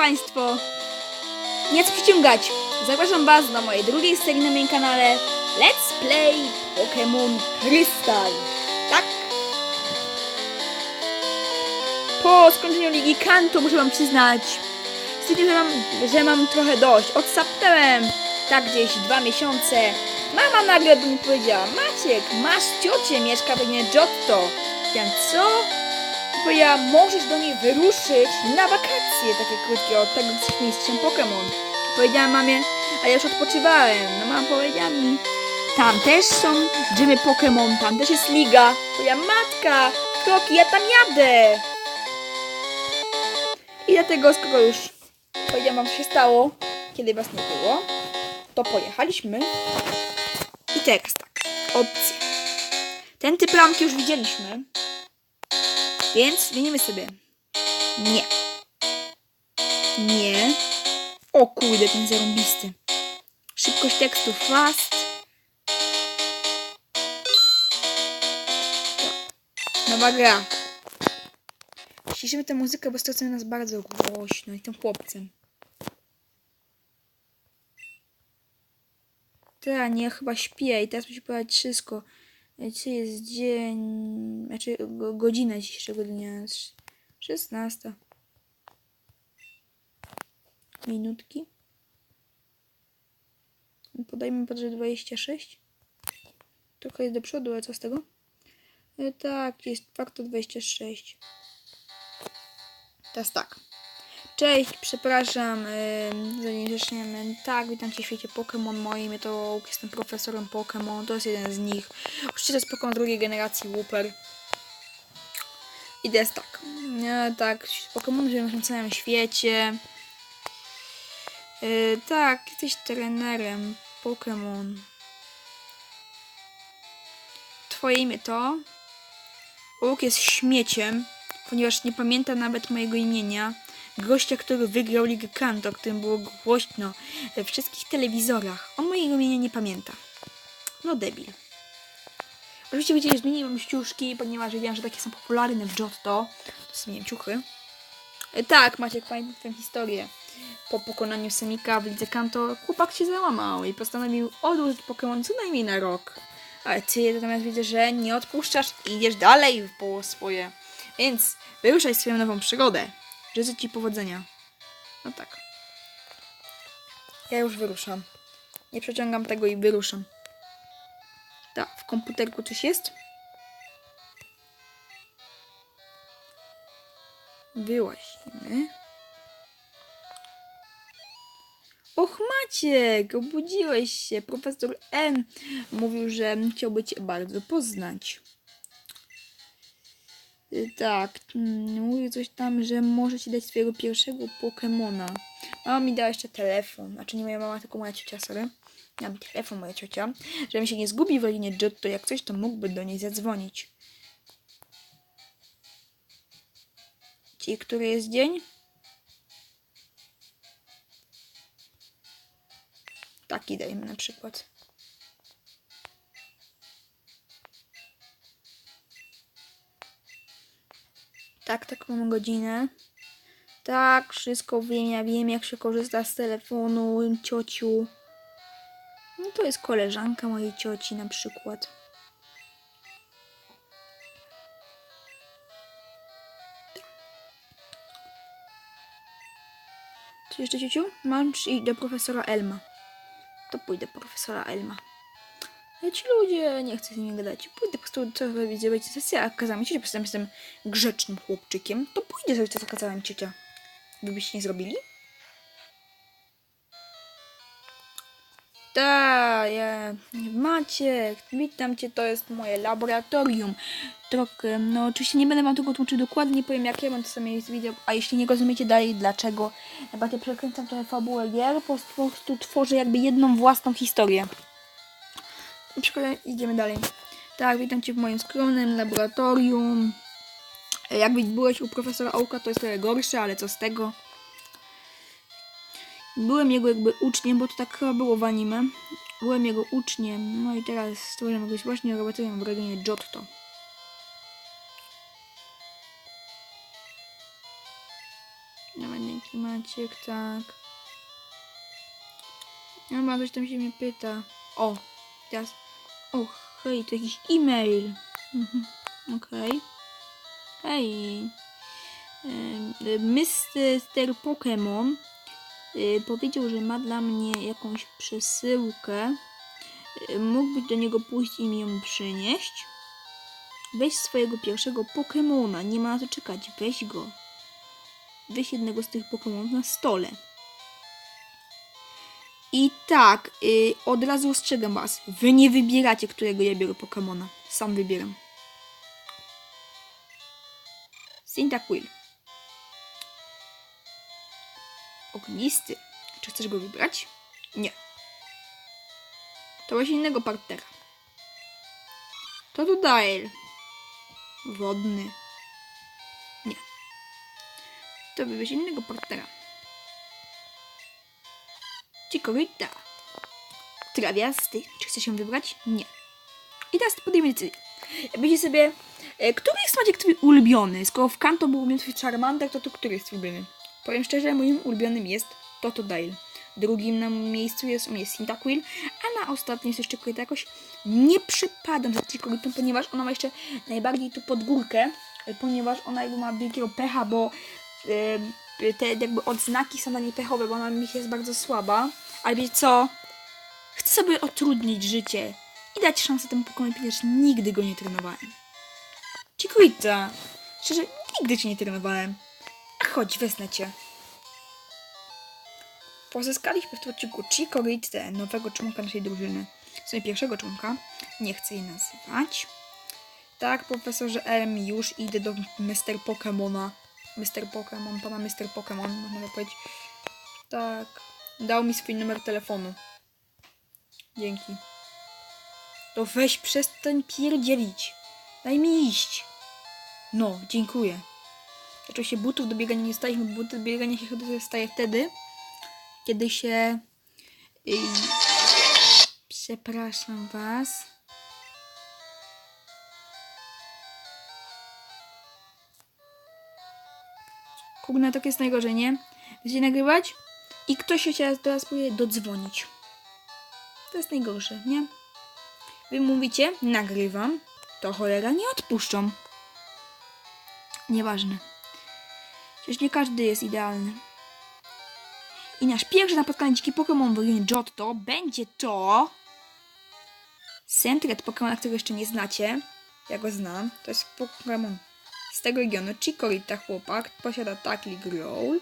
Państwo, nie przyciągać. Zapraszam Was na mojej drugiej serii na moim kanale Let's Play Pokémon Crystal. Tak? Po skończeniu Ligi Kanto muszę Wam przyznać, stwierdziłem, że mam, że mam trochę dość. Odsapnąłem tak gdzieś dwa miesiące. Mama nagle do mnie powiedziała, Maciek, masz ciocię, mieszka w nie Giotto. Powiedziałem, co? Powiedziała, możesz do niej wyruszyć na wakacje takie krótkie od tego, jesteś mistrzem Pokémon. Powiedziałam mamie, a ja już odpoczywałem. No mama powiedziała mi, tam też są gymy Pokémon, tam też jest liga. Powiedziałam, matka, kroki, ja tam jadę. I dlatego, skoro już powiedziałam wam, co się stało, kiedy was nie było, to pojechaliśmy. I teraz tak, opcje. Ten typ ramki już widzieliśmy. Więc zmienimy sobie. Nie. Nie. O kurde, ten zarąbisty. Szybkość tekstu fast. Nowa gra. Ciszymy tę muzykę, bo stracimy nas bardzo głośno i tym chłopcem. Ta, nie, chyba śpię i teraz musi powiedzieć wszystko. Dzisiaj jest dzień, znaczy go- godzina dzisiejszego dnia, sz- 16. Minutki. Podajmy pod, że 26. Trochę jest do przodu, ale co z tego? E, tak, jest faktor 26. Teraz tak. Cześć, przepraszam, yy, zanim zaczniemy. Tak, witam Cię w świecie Pokémon moim. Ja to Łuk, jestem profesorem Pokémon, to jest jeden z nich. Oczywiście to jest Pokémon drugiej generacji Wooper. I teraz tak. E, tak, Pokémon żyją na całym świecie. Yy, tak, jesteś trenerem Pokémon. Twoje imię to? Łuk jest śmieciem, ponieważ nie pamięta nawet mojego imienia. Gościa, który wygrał Ligę Kanto, o którym było głośno we wszystkich telewizorach. On mojego imienia nie pamięta. No debil. Oczywiście wiecie, że zmieniłem ściuszki, ponieważ wiedziałam, że takie są popularne w Giotto. To zmieniłem ciuchy. E, tak, Maciek, pamiętam tę historię. Po pokonaniu Semika w Lidze Kanto chłopak się załamał i postanowił odłożyć Pokémon co najmniej na rok. Ale ty natomiast widzę, że nie odpuszczasz i idziesz dalej po swoje. Więc wyruszaj swoją nową przygodę. Życzę ci powodzenia. No tak. Ja już wyruszam. Nie przeciągam tego i wyruszam. Tak, w komputerku coś jest? Wyłazimy. Och Maciek, obudziłeś się. Profesor M mówił, że chciałby cię bardzo poznać. Tak, mm, mówił coś tam, że może ci dać swojego pierwszego Pokemona. Mama mi dała jeszcze telefon, znaczy nie moja mama, tylko moja ciocia, sorry. Dała mi telefon moja ciocia, żebym się nie zgubił w rodzinie to jak coś, to mógłby do niej zadzwonić. Ci, który jest dzień? Taki dajmy na przykład. Tak, taką mam godzinę. Tak, wszystko wiem, ja wiem jak się korzysta z telefonu, ciociu. No to jest koleżanka mojej cioci na przykład. Co jeszcze, ciociu? Mam iść do profesora Elma. To pójdę do profesora Elma. Ja ci ludzie, nie chcę z nimi gadać. Pójdę po prostu co zrobić sesję, a kazała mi ciocia, po prostu jestem grzecznym chłopczykiem. To pójdę zrobić to, co kazała mi ciocia. Wy byście nie zrobili? Tak, ja... Maciek, witam cię, to jest moje laboratorium. Trochę, no oczywiście nie będę wam tego tłumaczył dokładnie, nie powiem jakie, mam to sobie jest wideo, a jeśli nie rozumiecie dalej dlaczego, naprawdę przekręcam trochę fabułę gier, po prostu tworzę jakby jedną własną historię. Na przykład idziemy dalej. Tak, witam cię w moim skromnym laboratorium. Jakby byłeś u profesora Ołka, to jest trochę gorsze, ale co z tego? Byłem jego jakby uczniem, bo to tak chyba było w anime. Byłem jego uczniem, no i teraz stworzyłem jakąś właśnie laboratorium w regionie Giotto. Nawet nie ma Maciek, tak. No ma coś tam się mnie pyta. O, teraz. O, hej, to jakiś e-mail. Mhm, Okej. Hej. Em, y, Mr. Pokémon y, powiedział, że ma dla mnie jakąś przesyłkę. Y, Mógłbyś do niego pójść i mi ją przynieść? Weź swojego pierwszego Pokemona, nie ma na to czekać, weź go. Weź jednego z tych Pokemonów na stole. I tak, y, od razu ostrzegam was, wy nie wybieracie, którego ja biorę Pokemona. Sam wybieram. Cyndaquil. Ognisty. Czy chcesz go wybrać? Nie. To weź innego partnera. To tu Dial. Wodny. Nie. To wybierz innego partnera. Cikorita. Trawiasty. Czy chcesz ją wybrać? Nie. I teraz podejmij decyzję. Jakbyście sobie... E, który jest Maciek twój ulubiony? Skoro w Kanto był ulubiony twój Charmander, to, to który jest twój ulubiony? Powiem szczerze, moim ulubionym jest Totodile. Drugim na miejscu jest u mnie Cyndaquil, a na ostatnim jest jeszcze Koryta. Jakoś nie przypadam za Cicoritą, ponieważ ona ma jeszcze najbardziej tu pod górkę, ponieważ ona jakby ma wielkiego pecha, bo e, te jakby odznaki są na niej pechowe, bo ona mi jest bardzo słaba. Ale wiecie co? Chcę sobie utrudnić życie i dać szansę temu Pokémonowi, ponieważ nigdy go nie trenowałem. Chikorita! Szczerze, nigdy cię nie trenowałem. A chodź, wezmę cię. Pozyskaliśmy w tym odcinku Chikoritę, nowego członka naszej drużyny. W sumie pierwszego członka. Nie chcę jej nazywać. Tak, profesorze M, już idę do Mr. Pokemona. Mr. Pokemon, pana Mr. Pokemon, można powiedzieć. Tak. Dał mi swój numer telefonu. Dzięki. To weź przestań pierdzielić. Daj mi iść. No, dziękuję. Oczywiście butów do biegania nie staliśmy, buty do biegania się chyba staje wtedy, kiedy się... Yy, przepraszam was. Tak jest najgorzej, nie? Chcecie nagrywać i ktoś się teraz, teraz próbuje dodzwonić. To jest najgorsze, nie? Wy mówicie, nagrywam, to cholera nie odpuszczą. Nieważne. Przecież nie każdy jest idealny. I nasz pierwszy napotkanie dziki Pokémon w Johto będzie to... Sentret Pokémona, którego jeszcze nie znacie. Ja go znam. To jest Pokémon z tego regionu. Chikorita chłopak. Posiada Tackle Growl.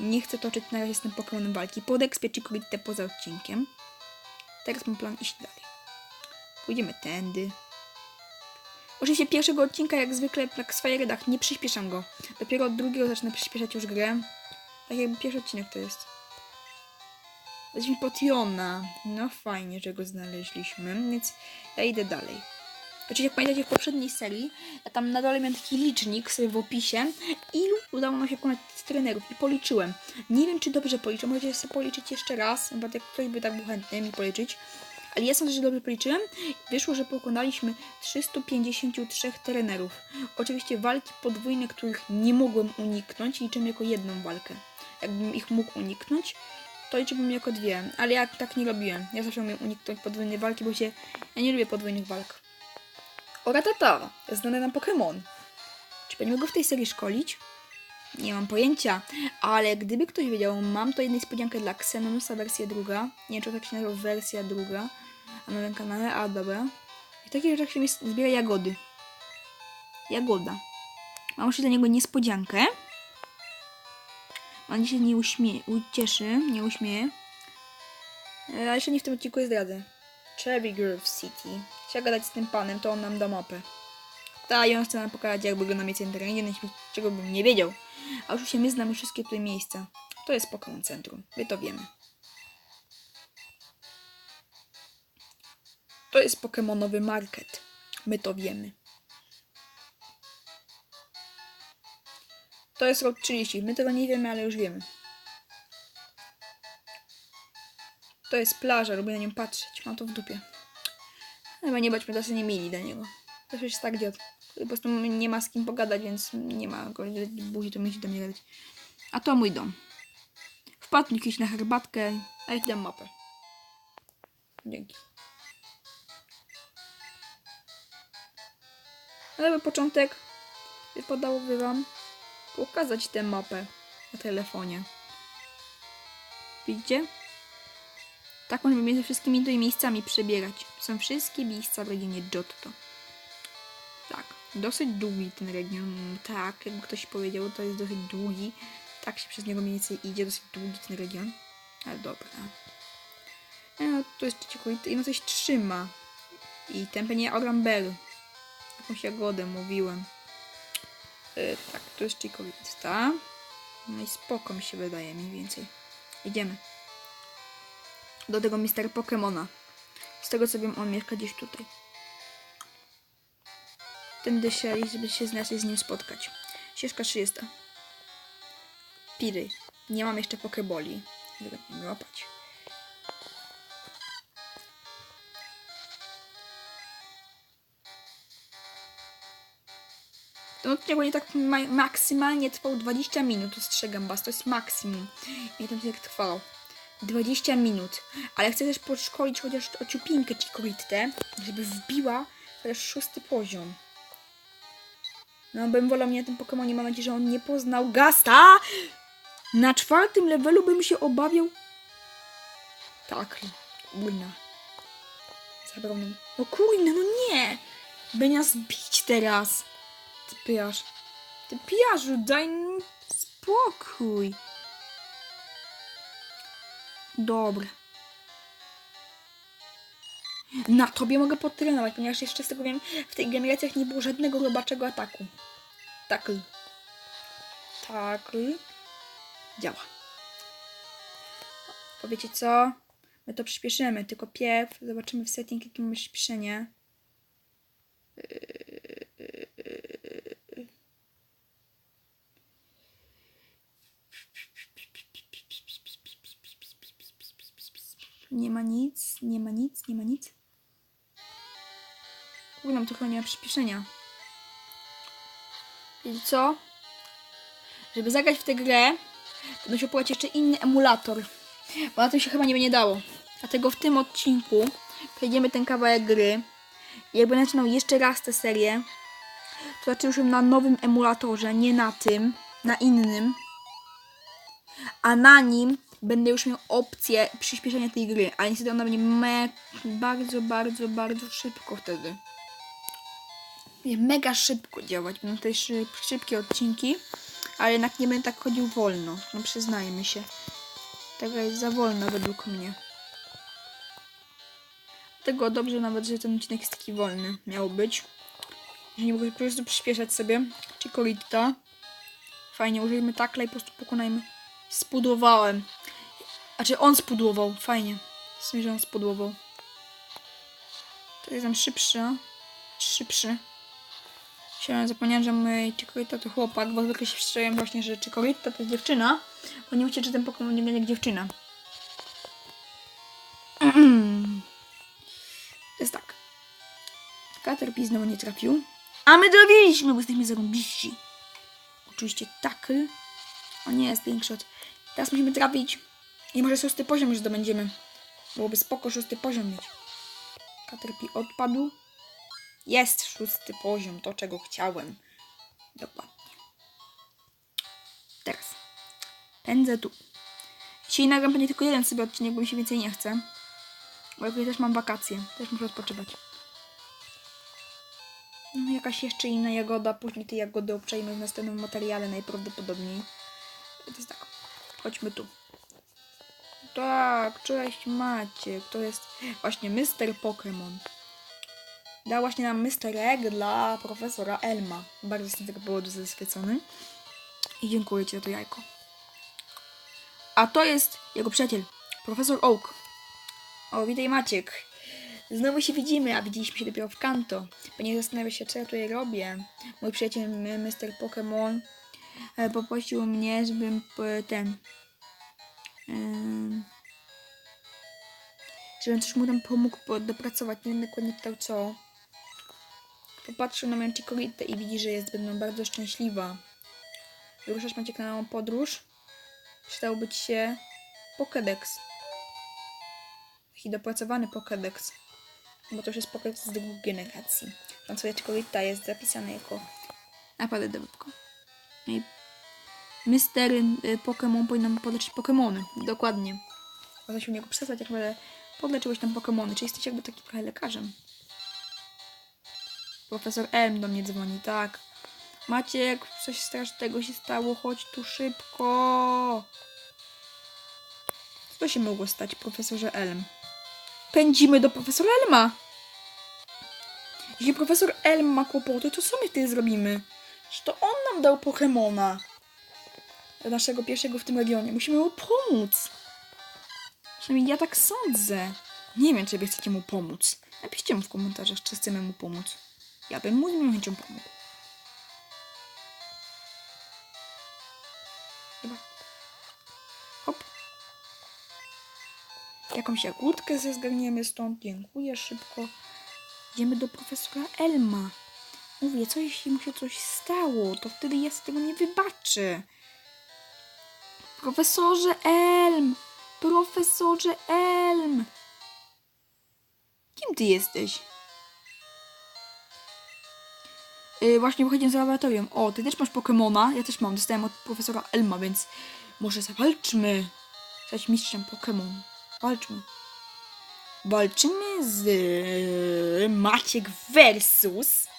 Nie chcę toczyć na razie z tym Pokémonem walki. Podekspię Chikoritę poza odcinkiem. Teraz mam plan iść dalej. Pójdziemy tędy. Oczywiście pierwszego odcinka, jak zwykle, jak w swoich redach, nie przyspieszam go. Dopiero od drugiego zacznę przyspieszać już grę. Tak jakby pierwszy odcinek to jest. Weźmy Potiona. No fajnie, że go znaleźliśmy, więc ja idę dalej. Oczywiście jak pamiętacie w poprzedniej serii, tam na dole miałem taki licznik sobie w opisie, ilu udało nam się pokonać trenerów i policzyłem. Nie wiem, czy dobrze policzę, możecie sobie policzyć jeszcze raz, bo jak ktoś by tak był chętny mi policzyć. Ale ja sądzę, że dobrze policzyłem. Wyszło, że pokonaliśmy 353 trenerów. Oczywiście walki podwójne, których nie mogłem uniknąć, liczymy jako jedną walkę. Jakbym ich mógł uniknąć, to liczyłbym jako dwie. Ale ja tak nie robiłem. Ja zawsze umiem uniknąć podwójnej walki, bo się... Ja nie lubię podwójnych walk. Oratata, znany nam Pokémon. Czy będziemy go w tej serii szkolić? Nie mam pojęcia, ale gdyby ktoś wiedział, mam to jedną niespodziankę dla Xenonusa wersja druga. Nie wiem, czy tak się nazywa wersja druga na nowym kanale, a dobra. I w takich rzeczach się zbiera jagody. Jagoda. Mam jeszcze dla niego niespodziankę. On się nie uśmie ucieszy, nie uśmieje. Ale jeszcze nie w tym odcinku je zdradzę. Cherry Grove City. Trzeba gadać z tym panem, to on nam da mapę. Ta, i on chce nam pokazać, jak wygląda miejsce terenie, czego bym nie wiedział. A oczywiście my znamy wszystkie tutaj miejsca. To jest Pokémon Centrum. My to wiemy. To jest Pokemonowy market. My to wiemy. To jest rok 30. My tego nie wiemy, ale już wiemy. To jest plaża, lubię na nią patrzeć. Mam to w dupie. Chyba nie bądźmy tacy nie mieli dla niego. To jest tak dziad. Po prostu nie ma z kim pogadać, więc nie ma go buzi, to musi do mnie gadać. A to mój dom. wpadł jakiś na herbatkę, a ja ci dam mapę. Dzięki. Ale początek wypadałoby wam pokazać tę mapę na telefonie. Widzicie? Tak możemy między wszystkimi tymi miejscami przebierać. Są wszystkie miejsca w regionie Giotto. Tak, dosyć długi ten region. Tak, jakby ktoś powiedział, to jest dosyć długi. Tak się przez niego mniej więcej idzie, dosyć długi ten region. Ale dobra. No, to jest ciekawe. I no coś trzyma. I tempenie Orambel. Jakąś jagodę mówiłem. Yy, tak, to jest Chikorita. No i spoko mi się wydaje mniej więcej. Idziemy. Do tego Mister Pokemona. Z tego co wiem, on mieszka gdzieś tutaj. Tędy się, żeby się z nas z nim spotkać. Ścieżka 30. Piry. Nie mam jeszcze pokeboli. Żeby łapać. Ten odcinek będzie tak ma maksymalnie trwał 20 minut, ostrzegam was, to jest maksimum. I ten odcinek trwał 20 minut. Ale chcę też podszkolić chociaż o ciupinkę Chikorittę, żeby wbiła chociaż szósty poziom. No, bym wolał mnie na tym Pokemonie, mam nadzieję, że on nie poznał Gasta! Na czwartym levelu bym się obawiał... Tak, kurna. Zabrał mnie. No kurna, no nie! Będzie nas bić teraz. Ty pijasz. Ty pijarzu, daj mi spokój. Dobra. Na tobie mogę podtrenować, ponieważ jeszcze z tego wiem, w tych generacjach nie było żadnego robaczego ataku. Takl. Takl. Działa. Powiecie co? My to przyspieszymy, tylko pierw zobaczymy w setting, jakie mamy przyspieszenie. Nie ma nic, nie ma nic, nie ma nic. Kurde, nam trochę nie ma przyspieszenia. I co? Żeby zagrać w tę grę, to muszę płać jeszcze inny emulator. Bo na tym się chyba nie będzie dało. Dlatego w tym odcinku przejdziemy ten kawałek gry. I jakby zaczynał jeszcze raz tę serię, to znaczy już na nowym emulatorze, nie na tym, na innym. A na nim będę już miał opcję przyspieszenia tej gry, ale niestety ona będzie me bardzo, bardzo, bardzo szybko wtedy. Mega szybko działać, będą też szyb szybkie odcinki, ale jednak nie będę tak chodził wolno, no przyznajmy się. Taka jest za wolna według mnie. Tego dobrze nawet, że ten odcinek jest taki wolny miał być. Że nie mogę po prostu przyspieszać sobie. Chikorita. Fajnie, użyjmy takla i po prostu pokonajmy. Znaczy on spudłował, fajnie. W sumie, że on spudłował. To jest tam szybszy. a? Szybszy. Się zapomniałem, że mój Chikorita to chłopak, bo zwykle się wstrzymałem właśnie, że Chikorita to jest dziewczyna. Bo nie wiecie, czy ten Pokémon nie jak dziewczyna. Jest tak. Caterpie znowu nie trafił. A my trafiliśmy, bo jesteśmy zarąbiści. Oczywiście takl. On nie jest większy od... Teraz musimy trafić. I może szósty poziom już zdobędziemy. Byłoby spoko szósty poziom mieć. Caterpie odpadł. Jest szósty poziom, to czego chciałem. Dokładnie. Teraz. Pędzę tu. Dzisiaj nagram pewnie tylko jeden sobie odcinek, bo mi się więcej nie chce. Bo ja też mam wakacje. Też muszę odpoczywać. No, jakaś jeszcze inna jagoda. Później tej jagody obczajmy w następnym materiale najprawdopodobniej. To jest tak. Chodźmy tu. Tak, cześć Maciek. To jest właśnie Mr. Pokémon. Dał właśnie nam Mr. Egg dla profesora Elma. Bardzo jestem tego powodu zaświecony. I dziękuję Ci za to jajko. A to jest jego przyjaciel, profesor Oak. O, witaj Maciek. Znowu się widzimy, a widzieliśmy się dopiero w Kanto. Ponieważ zastanawia się, co ja tutaj robię. Mój przyjaciel Mr. Pokémon e, poprosił mnie, żebym p- ten... żebym coś mu tam pomógł po- dopracować. Nie wiem dokładnie pytał co. Popatrzył na moją Chikorita i widzi, że jest będą bardzo szczęśliwa. Wyruszasz Maciek na podróż. Przydałby ci się Pokédex. Taki dopracowany Pokédex. Bo to już jest Pokédex z drugiej generacji. Tam Chikorita jest zapisane jako naprawdę dobry. No i Mister y, Pokémon powinien nam podleczyć Pokémony. Dokładnie. Można się u niego przesłać, jak będę podleczyłeś tam Pokémony. Czy jesteś jakby taki trochę lekarzem? Profesor Elm do mnie dzwoni, tak. Maciek, coś strasznego się stało, chodź tu szybko. Co się mogło stać, profesorze Elm? Pędzimy do profesora Elma! Jeśli profesor Elm ma kłopoty, to co my wtedy zrobimy? Że to on nam dał Pokemona. Naszego pierwszego w tym regionie. Musimy mu pomóc. Przynajmniej ja tak sądzę. Nie wiem, czy wy chcecie mu pomóc. Napiszcie mu w komentarzach, czy chcemy mu pomóc. Ja bym mu z miłą chęcią pomógł. Dobra. Hop. Jakąś jagódkę zgarniemy stąd. Dziękuję szybko. Idziemy do profesora Elma. Mówię, co jeśli mu się coś stało, to wtedy ja z tego nie wybaczę. Profesorze Elm! Profesorze Elm! Kim ty jesteś? Yy, właśnie wychodzę z laboratorium. O, ty też masz Pokemona? Ja też mam. Dostałem od profesora Elma, więc może zawalczmy. Stać mistrzem Pokémon. Walczmy. Walczymy z Maciek versus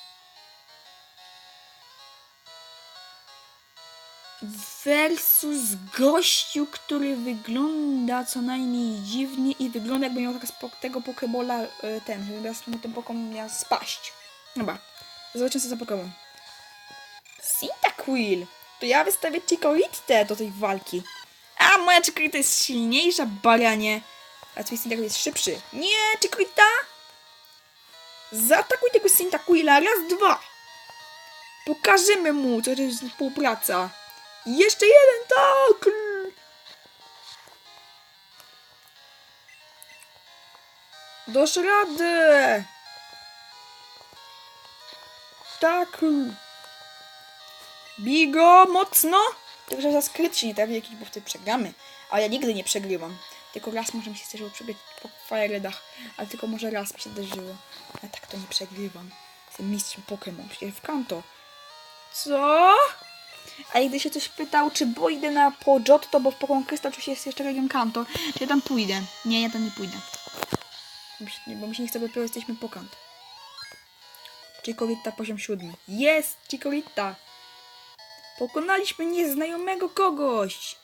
versus gościu, który wygląda co najmniej dziwnie i wygląda jakby miał tego Pokebola e, ten, teraz mu ten Pokemon miał spaść. Dobra, zobaczymy co za Pokemon. Cyndaquil! To ja wystawię Chikorite do tej walki. A moja Chikorita jest silniejsza, baranie. A twój Cyndaquil jest szybszy. Nie, Chikorita! Zaatakuj tego Cyndaquila, raz, dwa! Pokażemy mu, co to jest współpraca. Jeszcze jeden, tak! Dasz radę! Tak! Bigo, mocno! Tylko, że za skryt się nie trafi jakiś, bo wtedy przegramy. A ja nigdy nie przegrywam. Tylko raz może mi się zdarzyło przegrać po Fireredach, ale tylko może raz mi się zdarzyło. A tak to nie przegrywam. Jestem mistrzem Pokémon, przecież w kanto. Co? A gdy się ktoś pytał, czy pójdę na Pojotto, bo w Pokémon Krystal oczywiście jest jeszcze region Kanto, czy ja tam pójdę? Nie, ja tam nie pójdę. Bo mi się- nie chce, bo dopiero jesteśmy po Kanto. Chikorita poziom siódmy. Jest! Chikorita! Pokonaliśmy nieznajomego kogoś!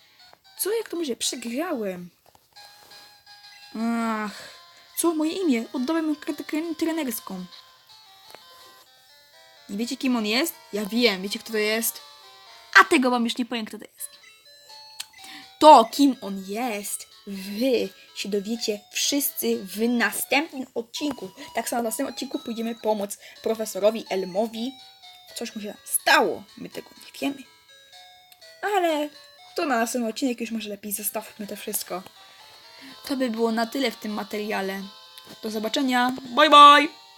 Co, jak to może? Przegrałem. Ach. Co, moje imię? Oddałem kartę tre- trenerską. Nie wiecie, kim on jest? Ja wiem. Wiecie, kto to jest? A tego wam już nie powiem, kto to jest. To, kim on jest, wy się dowiecie wszyscy w następnym odcinku. Tak samo w następnym odcinku pójdziemy pomóc profesorowi Elmowi. Coś mu się stało. My tego nie wiemy. Ale to na następny odcinek już może lepiej zostawmy to wszystko. To by było na tyle w tym materiale. Do zobaczenia. Bye bye!